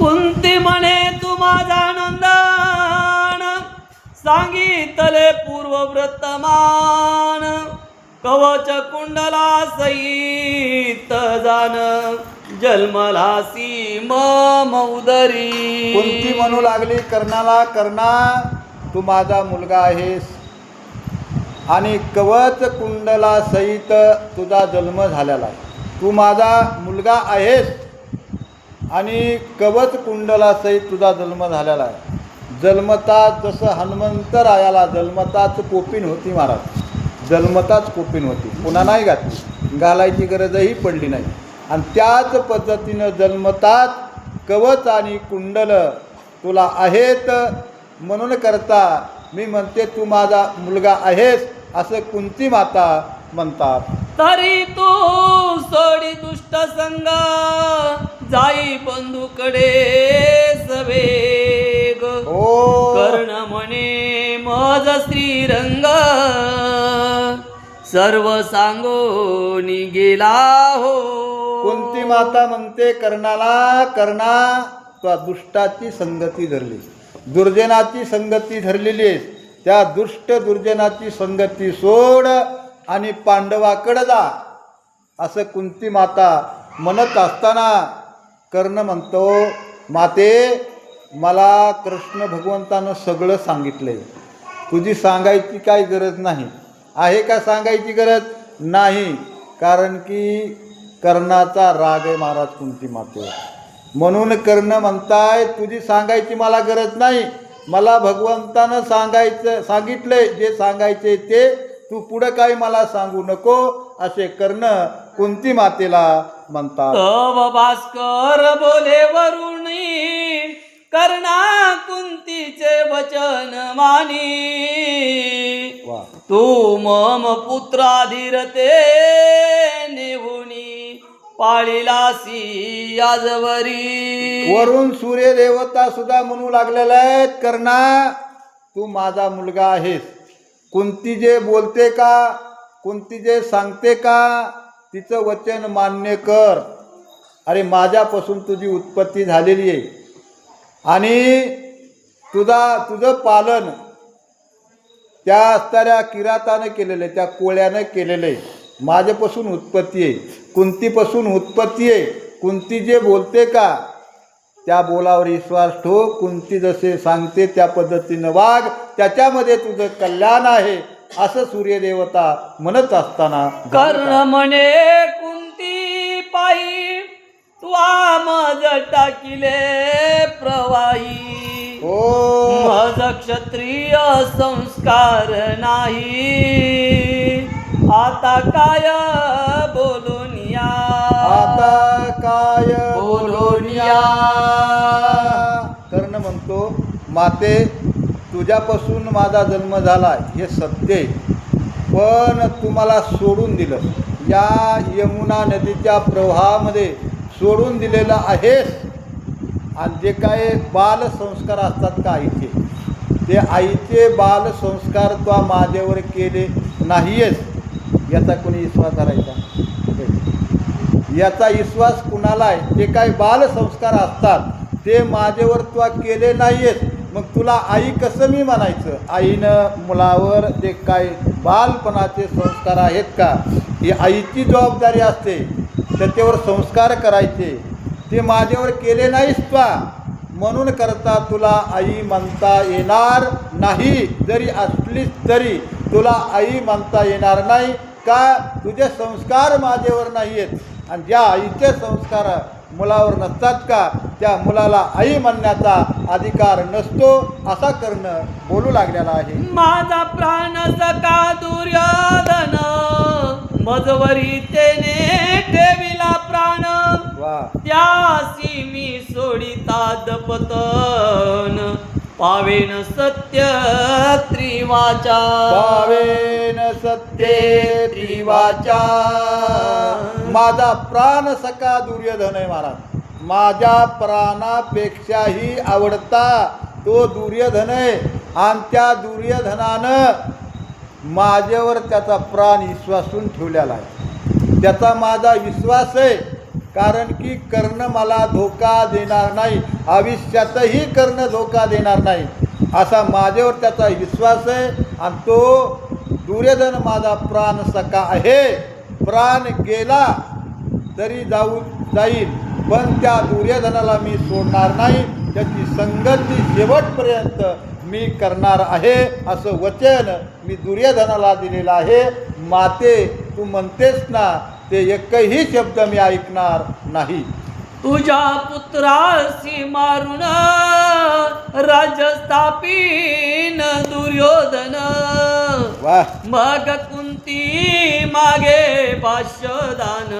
कुंती म्हणे तू माझा नंदन सांगितले पूर्व वर्तमान कवच कुंडला सईत जाण जन्मलासी मम उदरी कुंती म्हणू लागली? कर्णाला कर्णा तू माझा मुलगा आहेस. आणि कवच कुंडला सहित तुझा जन्म झालेला आहे. तू माझा मुलगा आहेस. आणि कवच कुंडला सहित तुझा जन्म झालेला आहे. जन्मताच जसं हनुमंतरायाला जन्मताच कोपिन होती महाराज. जन्मताच कोपिन होती. पुन्हा नाही घातली. घालायची गरजही पडली नाही. आणि त्याच पद्धतीनं जन्मताच कवच आणि कुंडल तुला आहेत म्हणून करता. मी म्हणते तू माझा मुलगा आहेस. असं कुंती माता म्हणतात. तरी तू सोडी दुष्ट संग जाई बंधूकडे सवेग. हो. कर्ण म्हणे मज श्रीरंग. सर्व सांगोनी गेला हो. कुंती माता म्हणते कर्णाला कर्णा तुला दुष्टाची संगती धरली. दुर्जनाची संगती धरलेली त्या दुष्ट दुर्जनाची संगती सोड. आणि पांडवाकडं जा असं कुंती माता म्हणत असताना कर्ण म्हणतो माते मला कृष्ण भगवंतानं सगळं सांगितलंय. तुझी सांगायची काय गरज नाही. आहे का सांगायची गरज? नाही कारण की कर्णाचा राग आहे महाराज कुंती माते. म्हणून कर्ण म्हणताय तुझी सांगायची मला गरज नाही. मला भगवंतानं सांगायचं सांगितलंय जे सांगायचे ते तू पुढं काही मला सांगू नको असे कर्ण कुंती मातेला म्हणतात. भास्कर बोले वरुणी कर्णा कुंतीचे वचन मानी. तू मम पुत्राधीरते नेहुनी पाळीलासी आजवरी वरून सूर्य देवता सुद्धा म्हणू लागलेल्या आहेत कर्णा तू माझा मुलगा आहेस. कुंती जे बोलते का कुंती जे सांगते का तिचं वचन मान्य कर. अरे माझ्यापासून तुझी उत्पत्ती झालेली आहे. आणि तुझा तुझं पालन त्या असणाऱ्या किरातानं केलेलं आहे त्या कोळ्यानं केलेलं आहे. माझ्यापासून उत्पत्ती आहे. कुंतीपासून उत्पत्ती आहे कुंती जे बोलते का त्या बोलावर विश्वास ठो कुंती जसे सांगते त्या पद्धतीनं वाघ त्याच्यामध्ये तुझं कल्याण आहे असं सूर्यदेवता म्हणत असताना कर्ण म्हणे कुंती पायी तू मज टाकिले प्रवाही. हो. मज क्षत्रिय संस्कार नाही. आता काय बोलून या? आता काय बोलून या? कर्ण म्हणतो माते तुझ्यापासून माझा जन्म झाला हे सत्य आहे. पण तुम्हाला सोडून दिलं. या यमुना नदीच्या प्रवाहामध्ये सोडून दिलेलं आहेस. आणि जे काय बालसंस्कार असतात का आईचे? ते आईचे बालसंस्कार तो माझ्यावर केले नाहीयेच याचा कोणी विश्वास करायचा याचा विश्वास कुणाला आहे? जे काही बालसंस्कार असतात. ते माझ्यावर तू केले नाहीयेत मग तुला आई कसं मी म्हणायचं? आईनं मुलावर जे काय बालपणाचे संस्कार आहेत का ही आईची जबाबदारी असते त्याच्यावर संस्कार करायचे. ते माझ्यावर केले नाहीस त्वा म्हणून करता तुला आई म्हणता येणार नाही. जरी असलीच तरी तुला आई म्हणता येणार नाही का? तुझे संस्कार माझ्यावर नाही आहेत आणि ज्या आईचे संस्कार मुलावर नसतात का त्या मुलाला आई म्हणण्याचा अधिकार नसतो असा करणं बोलू लागलेला आहे. माझा प्राण सका दुर्योधन मजवरी तेने ठेविला प्राण. त्यासी मी सोडिता दपतन. पावेन सत्य त्रिवाचा. भावेन सत्ये त्रिवाचा. माझा प्राण सका दुर्योधन आहे महाराज. माझ्या प्राणापेक्षाही आवडता तो दुर्योधन आहे. आणि त्या दुर्योधनानं माझ्यावर त्याचा प्राण विश्वासून ठेवलेला आहे. त्याचा माझा विश्वास आहे. कारण की कर्ण मला धोका देणार नाही. आयुष्यातही कर्ण धोका देणार नाही. असा माझ्यावर त्याचा विश्वास आहे. आणि तो दुर्योधन माझा प्राण सखा आहे. प्राण गेला तरी जाऊ जाईल. पण त्या दुर्योधनाला मी सोडणार नाही. त्याची संगती शेवटपर्यंत मी करणार आहे असं वचन मी दुर्योधनाला दिलेलं आहे. माते तू म्हणतेस ना ते एकही शब्द मी ऐकणार नाही. तुझ्या पुत्रासी मारून राज्य स्थापीन दुर्योधन. वा मग कुंती मागे भाष्यदान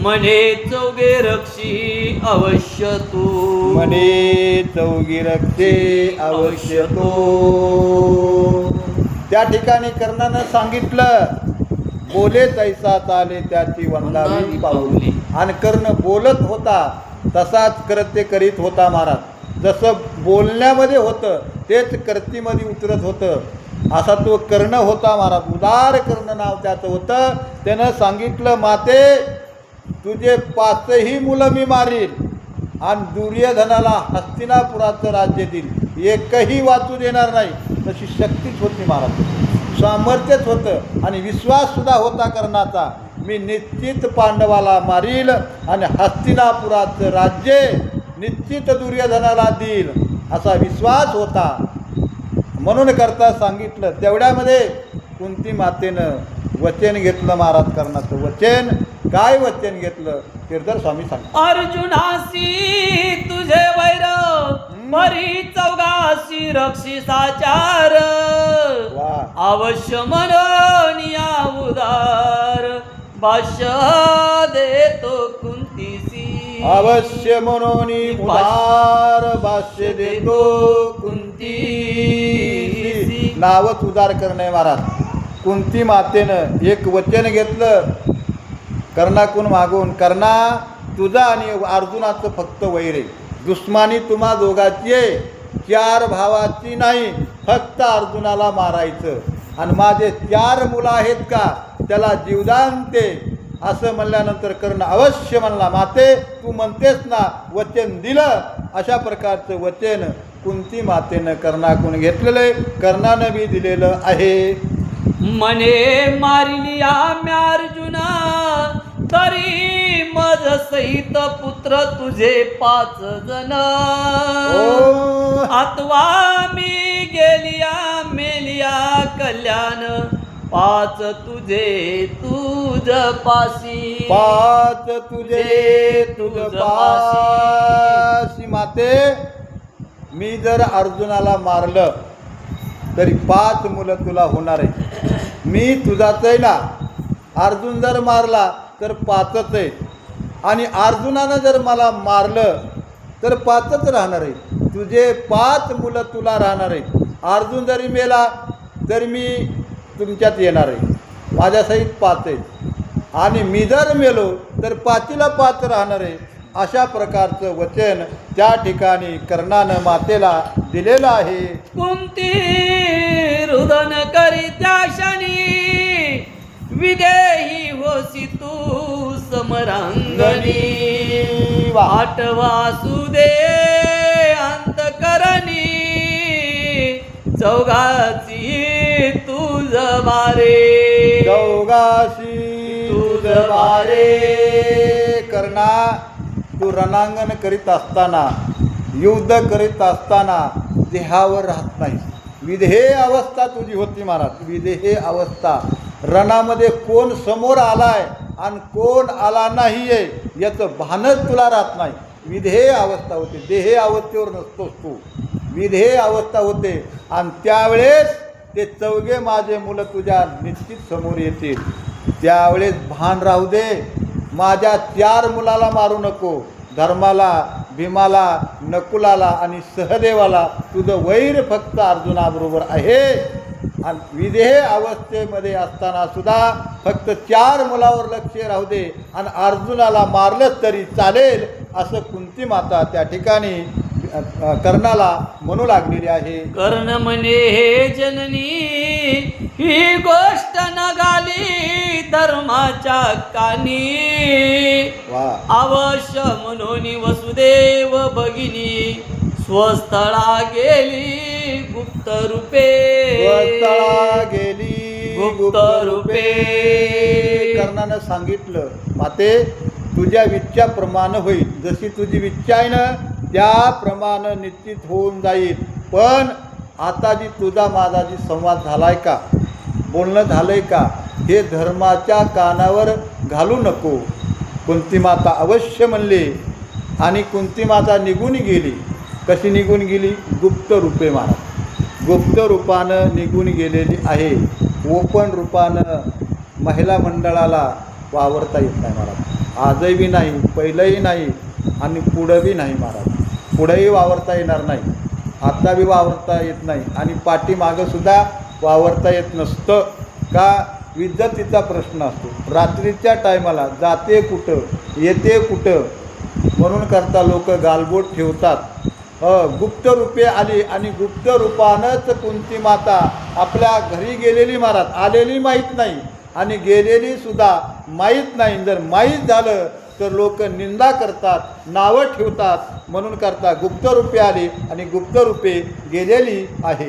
म्हणे चौगे रक्षी अवश्य तू. म्हणे चौगी रक्षे अवश्य तो. त्या ठिकाणी कर्णानं सांगितलं बोले तैसा चाले त्याची वंदावी पावली. आणि कर्ण बोलत होता तसाच कृत्य करीत होता महाराज. जसं बोलण्यामध्ये होतं तेच कर्तीमध्ये उतरत होतं. असा तो कर्ण होता महाराज. उदार कर्ण नाव त्याचं होतं. त्यानं सांगितलं माते तुझे पाचही मुलं मी मारील आणि दुर्योधनाला हस्तिनापुराचं राज्य देईल एकही वाचू देणार नाही. तशी शक्तीच होती महाराज. सामर्थ्यच होतं. आणि विश्वाससुद्धा होता कर्णाचा. मी निश्चित पांडवाला मारील आणि हस्तिनापुराचं राज्य निश्चित दुर्योधनाला देईल असा विश्वास होता. म्हणून करता सांगितलं तेवढ्यामध्ये कुंती मातेनं वचन घेतलं महाराज कर्णाचं. वचन काय वचन घेतलं? तीर्थर स्वामी सांग अर्जुनासी तुझे वैर मरी चौगासी रक्षी साचार वा. अवश्य मननिया उदार भाष्य देतो कुंतीसी. अवश्य म्हणून उदार भाष्य देतो कुंती नावच उदार करणे महाराज. कुंती मातेनं एक वचन घेतलं कर्णाकून मागून कर्णा तुझा आणि अर्जुनाचं फक्त वैर. आहे तुम्हा दोघाची आहे चार भावाची नाही फक्त अर्जुनाला मारायचं. आणि माझे चार मुलं आहेत का त्याला जीवदान ते असं म्हणल्यानंतर कर्ण अवश्य म्हणला माते तू म्हणतेस ना वचन दिलं. अशा प्रकारचं वचन कुंती मातेनं कर्णाकून घेतलेलं आहे. कर्णानं बी दिलेलं आहे. मने मारिली आम्या अर्जुना तरी मज सहित पुत्र तुझे पाच जण. आतवा मी गेलिया मेलिया कल्याण. पाच तुझे तुझ पासी. पाच तुझे तुझ पाशी माते मी जर अर्जुनाला मारलं तरी पाच मुलं तुला होणार आहे मी तुझाच आहे ना? अर्जुन जर मारला तर पाचच आहे आणि अर्जुनानं जर मला मारलं तर पाचच राहणार आहे तुझे पाच मुलं तुला राहणार आहे अर्जुन जरी मेला तर मी तुमच्यात येणार आहे. माझ्यासहित पाच आहेत. आणि मी जर मेलो तर पाचीला पाच राहणार आहे. अशा प्रकारचं वचन त्या ठिकाणी कर्णानं मातेला दिलेलं आहे. कुंती रुदन करी त्या क्षणी विदेही होसी तू समरांगणी. आठवा सुदे अंतकरणी. चौघाची तुझ बारे चौगाशी तुझ बारे कर्णा तू रणांगण करीत असताना युद्ध करीत असताना देहावर राहत नाही. विधेय अवस्था तुझी होती महाराज. विधेय अवस्था. रणामध्ये कोण समोर आलाय आणि कोण आला नाही आहे याचं भानच तुला राहत नाही. विधेय अवस्था होते देहे अवस्थेवर नसतोस तू. विधेय अवस्था होते. आणि त्यावेळेस ते चौघे माझे मुलं तुझ्या निश्चित समोर येतील. त्यावेळेस भान राहू दे. माझ्या चार मुलाला मारू नको. धर्माला भीमाला नकुलाला आणि सहदेवाला तुझं वैर फक्त अर्जुनाबरोबर आहे. आणि विधेय अवस्थेमध्ये असताना सुद्धा फक्त चार मुलावर लक्ष राहू दे आणि अर्जुनाला मारलंच तरी चालेल असं कुंती माता त्या ठिकाणी कर्णाला म्हणू लागलेली आहे. कर्ण म्हणे हे जननी ही गोष्ट नगाली धर्माच्या कानी अवश्य म्हणून वसुदेव भगिनी स्वस्थळा गेली. गुप्त रूपे। गेली गुप्त रूपे. कर्णानं सांगितलं माते तुझ्या विच्छाप्रमाणे होईल. जशी तुझी विच्छा आहे ना त्याप्रमाणे निश्चित होऊन जाईल. पण आता जी तुझा माझा जी संवाद झालाय का? बोलणं झालंय का? हे धर्माच्या कानावर घालू नको. कुंती माता अवश्य म्हणले. आणि कुंती माता निघून गेली. कशी निघून गेली? गुप्त रूपे महाराज गुप्त रूपानं निघून गेलेली आहे. ओपन रूपानं महिला मंडळाला वावरता येत नाही महाराज आजही बी नाही पहिलंही नाही आणि पुढं बी नाही महाराज पुढंही वावरता येणार नाही. आत्ता बी वावरता येत नाही आणि पाठीमागंसुद्धा वावरता येत नसतं. का? विद्युतीचा प्रश्न असतो. रात्रीच्या टायमाला जाते कुठं येते कुठं? म्हणून करता लोक गालबोट ठेवतात. गुप्त रूपे आली आणि गुप्त रूपानंच कुंती माता आपल्या घरी गेलेली महाराज. आलेली माहीत नाही आणि गेलेली सुद्धा माहीत नाही. जर माहीत झालं तर लोक निंदा करतात नावं ठेवतात म्हणून करता गुप्त रूपे आली आणि गुप्त रूपे गेलेली आहे.